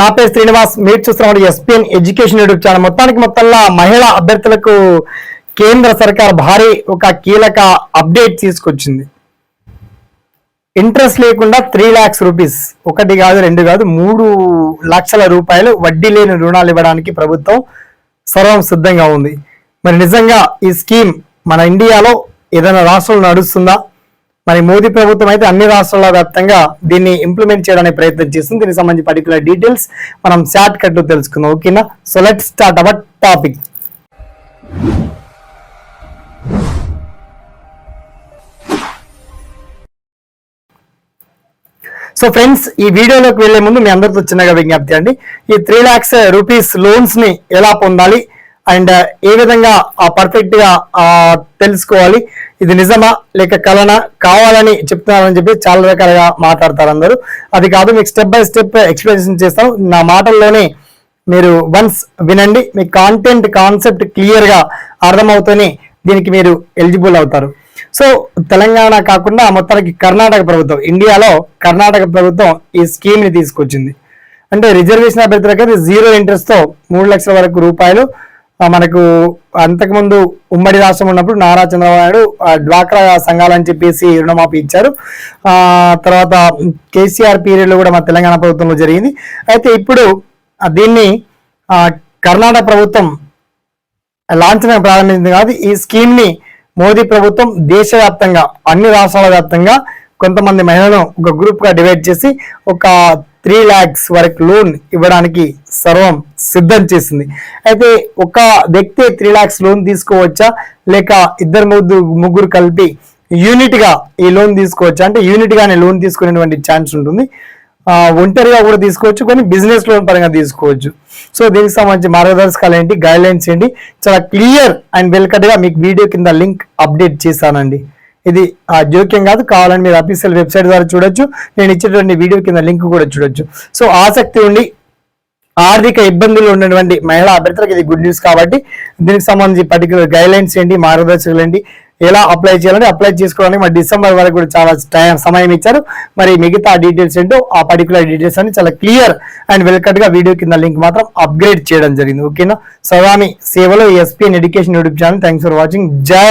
నా పేరు శ్రీనివాస్ మీరు చూస్తున్నారు ఎస్పీఎన్ ఎడ్యుకేషన్ యూట్యూబ్ ఛానల్ మొత్తానికి మొత్తంలో మహిళా అభ్యర్థులకు కేంద్ర సర్కార్ భారీ ఒక కీలక అప్డేట్ తీసుకొచ్చింది. ఇంట్రెస్ట్ లేకుండా త్రీ ల్యాక్స్ రూపీస్ ఒకటి కాదు రెండు కాదు మూడు లక్షల రూపాయలు వడ్డీ లేని రుణాలు ఇవ్వడానికి ప్రభుత్వం సర్వం సిద్ధంగా ఉంది. మరి నిజంగా ఈ స్కీమ్ మన ఇండియాలో ఏదైనా రాష్ట్రంలో నడుస్తుందా? మరి మోదీ ప్రభుత్వం అయితే అన్ని రాష్ట్రాల వ్యాప్తంగా దీన్ని ఇంప్లిమెంట్ చేయడానికి ప్రయత్నం చేస్తుంది. దీనికి సంబంధించి పర్టికులర్ డీటెయిల్స్ మనం షార్ట్ కట్లో తెలుసుకుందాం. ఓకేనా? So let start our topic so friends ఈ వీడియోలోకి వెళ్ళే ముందు మీ అందరితో చిన్నగా విజ్ఞప్తి అండి. ఈ త్రీ లాక్స్ రూపీస్ లోన్స్ని ఎలా పొందాలి? అండ్ ఏ విధంగా పర్ఫెక్ట్గా ఆ, తెలుసుకోవాలి. ఇది నిజమా లేక కలనా కావాలని చెప్తున్నారని చెప్పి చాలా రకాలుగా మాట్లాడతారు అందరూ. అది కాదు మీకు స్టెప్ బై స్టెప్ ఎక్స్ప్లెనేషన్ చేస్తాను. నా మాటల్లోనే మీరు వన్స్ వినండి మీ కాంటెంట్ కాన్సెప్ట్ క్లియర్గా అర్థమవుతూనే దీనికి మీరు ఎలిజిబుల్ అవుతారు. సో తెలంగాణ కాకుండా మొత్తానికి కర్ణాటక ప్రభుత్వం ఇండియాలో కర్ణాటక ప్రభుత్వం ఈ స్కీమ్ని తీసుకొచ్చింది. అంటే రిజర్వేషన్ అభ్యర్థులకైతే జీరో ఇంట్రెస్ట్తో మూడు లక్షల వరకు రూపాయలు మనకు అంతకుముందు ఉమ్మడి రాష్ట్రం ఉన్నప్పుడు నారా చంద్రబాబు నాయుడు ఆ, డ్వాక్రా సంఘాలని చెప్పేసి రుణమాఫీ ఇచ్చారు. ఆ తర్వాత కేసీఆర్ పీరియడ్లో కూడా మన తెలంగాణ ప్రభుత్వంలో జరిగింది. అయితే ఇప్పుడు దీన్ని కర్ణాటక ప్రభుత్వం లాంఛనం ప్రారంభించింది కాదు ఈ స్కీమ్ని మోదీ ప్రభుత్వం దేశవ్యాప్తంగా అన్ని రాష్ట్రాల వ్యాప్తంగా కొంతమంది మహిళలను ఒక గ్రూప్గా డివైడ్ చేసి ఒక త్రీ ల్యాక్స్ వరకు లోన్ ఇవ్వడానికి సర్వం సిద్ధం చేసింది. అయితే ఒక వ్యక్తి త్రీ ల్యాక్స్ లోన్ తీసుకోవచ్చా? లేక ఇద్దరు ముగ్గురు ముగ్గురు కలిపి యూనిట్గా ఈ లోన్ తీసుకోవచ్చా? అంటే యూనిట్ గానే లోన్ తీసుకునేటువంటి ఛాన్స్ ఉంటుంది. ఆ, ఒంటరిగా కూడా తీసుకోవచ్చు కొన్ని బిజినెస్ లోన్ పరంగా తీసుకోవచ్చు. సో దీనికి సంబంధించి మార్గదర్శకాలు ఏంటి గైడ్ లైన్స్ ఏంటి చాలా క్లియర్ అండ్ వెల్కట్గా మీకు వీడియో కింద లింక్ అప్డేట్ చేశానండి. ఇది ఆ జోక్యం కాదు కావాలని మీరు అఫీషియల్ వెబ్సైట్ ద్వారా చూడొచ్చు నేను ఇచ్చేటువంటి వీడియో కింద లింక్ కూడా చూడొచ్చు. సో ఆసక్తి ఉండి ఆర్థిక ఇబ్బందులు ఉన్నటువంటి మహిళా అభ్యర్థులకు ఇది గుడ్ న్యూస్ కాబట్టి దీనికి సంబంధించి పర్టికులర్ గైడ్ లైన్స్ ఏంటి మార్గదర్శకులు ఏంటి ఎలా అప్లై చేయాలంటే అప్లై చేసుకోవడానికి మరి డిసెంబర్ వరకు కూడా చాలా టైం సమయం ఇచ్చారు. మరి మిగతా డీటెయిల్స్ ఏంటో ఆ పర్టికులర్ డీటెయిల్స్ అని చాలా క్లియర్ అండ్ వెల్కట్గా వీడియో కింద లింక్ మాత్రం అప్గ్రేడ్ చేయడం జరిగింది. ఓకేనా సవామి సేవలో SPN education YouTube channel thanks for watching జై